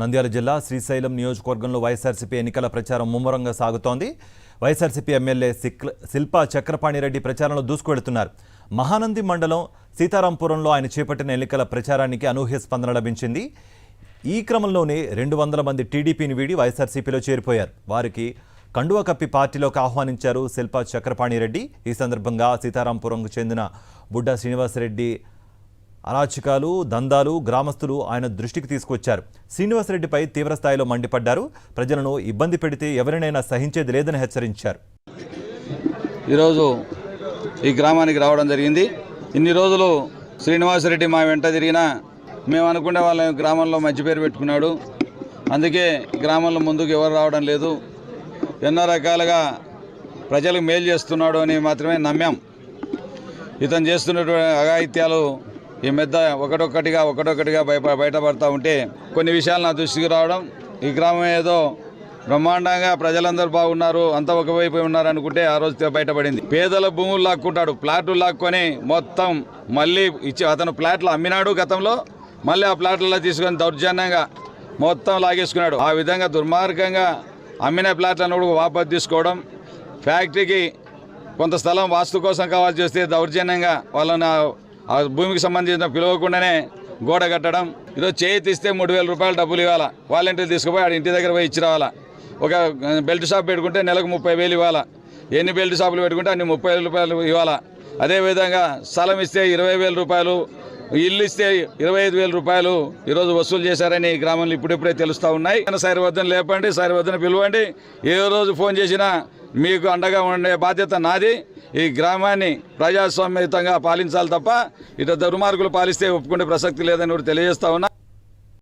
నంద్యాల జిల్లా శ్రీశైలం నియోజకవర్గంలో వైఎస్ఆర్సీపీ ఎన్నికల ప్రచారం ముమ్మరంగా సాగుతోంది. వైఎస్ఆర్సీపీ ఎమ్మెల్యే శిల్పా చక్రపాణిరెడ్డి ప్రచారంలో దూసుకువెడుతున్నారు మహానంది మండలం సీతారాంపురంలో ఆయన చేపట్టిన ఎన్నికల ప్రచారానికి అనూహ్య స్పందన లభించింది. ఈ క్రమంలోనే రెండు వందల మంది టీడీపీని వీడి వైఎస్ఆర్సీపీలో చేరిపోయారు. వారికి కండువ కప్పి పార్టీలోకి ఆహ్వానించారు శిల్పా చక్రపాణిరెడ్డి. ఈ సందర్భంగా సీతారాంపురంకు చెందిన బుడ్డా శ్రీనివాసరెడ్డి అరాచకాలు దందాలు గ్రామస్తులు ఆయన దృష్టికి తీసుకొచ్చారు. శ్రీనివాసరెడ్డిపై తీవ్రస్థాయిలో మండిపడ్డారు. ప్రజలను ఇబ్బంది పెడితే ఎవరినైనా సహించేది లేదని హెచ్చరించారు. ఈరోజు ఈ గ్రామానికి రావడం జరిగింది. ఇన్ని రోజులు శ్రీనివాసరెడ్డి మా వెంట తిరిగినా మేము అనుకునే వాళ్ళ గ్రామంలో మంచి పేరు పెట్టుకున్నాడు. అందుకే గ్రామంలో ముందుకు ఎవరు రావడం లేదు. ఎన్నో రకాలుగా ప్రజలకు మేలు చేస్తున్నాడు అని మాత్రమే నమ్మాం. ఇతను చేస్తున్నటువంటి అఘాయిత్యాలు ఈ మధ్య ఒకటొక్కటిగా ఒకటొక్కటిగా బయట బయటపడతా ఉంటే కొన్ని విషయాలు నా దృష్టికి రావడం ఈ గ్రామం ఏదో బ్రహ్మాండంగా ప్రజలందరూ బాగున్నారు అంతా ఒకవైపు ఉన్నారు అనుకుంటే ఆ రోజు బయటపడింది. పేదల భూములు లాక్కుంటాడు ప్లాట్లు లాక్కొని మొత్తం మళ్ళీ ఇచ్చి అతను ప్లాట్లు అమ్మినాడు గతంలో మళ్ళీ ఆ ప్లాట్లలో తీసుకొని దౌర్జన్యంగా మొత్తం లాగేసుకున్నాడు. ఆ విధంగా దుర్మార్గంగా అమ్మిన ప్లాట్లను కూడా వాపసు తీసుకోవడం ఫ్యాక్టరీకి కొంత స్థలం వాస్తు కోసం కావాల్సి వస్తే దౌర్జన్యంగా వాళ్ళని ఆ- భూమికి సంబంధించిన పిలవకుండానే గోడ కట్టడం ఈరోజు చేయి తీస్తే మూడు వేల రూపాయలు డబ్బులు ఇవ్వాలా? వాలంటీర్ తీసుకుపోయి ఆడ ఇంటి దగ్గర పోయి ఇచ్చి రావాలా? ఒక బెల్ట్ షాప్ పెట్టుకుంటే నెలకు ముప్పై వేలు ఇవ్వాలా? ఎన్ని బెల్ట్ షాపులు పెట్టుకుంటే అన్ని ముప్పై రూపాయలు ఇవ్వాలా? అదేవిధంగా స్థలం ఇస్తే ఇరవై వేల రూపాయలు ఇల్లు ఇస్తే ఇరవై ఐదు వేల రూపాయలు ఈరోజు వసూలు చేశారని గ్రామంలో ఇప్పుడిప్పుడే తెలుస్తూ ఉన్నాయి. సారి వద్దన లేపండి సారి వద్దన పిలవండి. ఏ రోజు ఫోన్ చేసినా మీకు అండగా ఉండే బాధ్యత నాది. ఈ గ్రామాన్ని ప్రజాస్వామ్యతంగా పాలించాలి తప్ప ఇటు దుర్మార్గులు పాలిస్తే ఒప్పుకునే ప్రసక్తి లేదని కూడా తెలియజేస్తా ఉన్నా.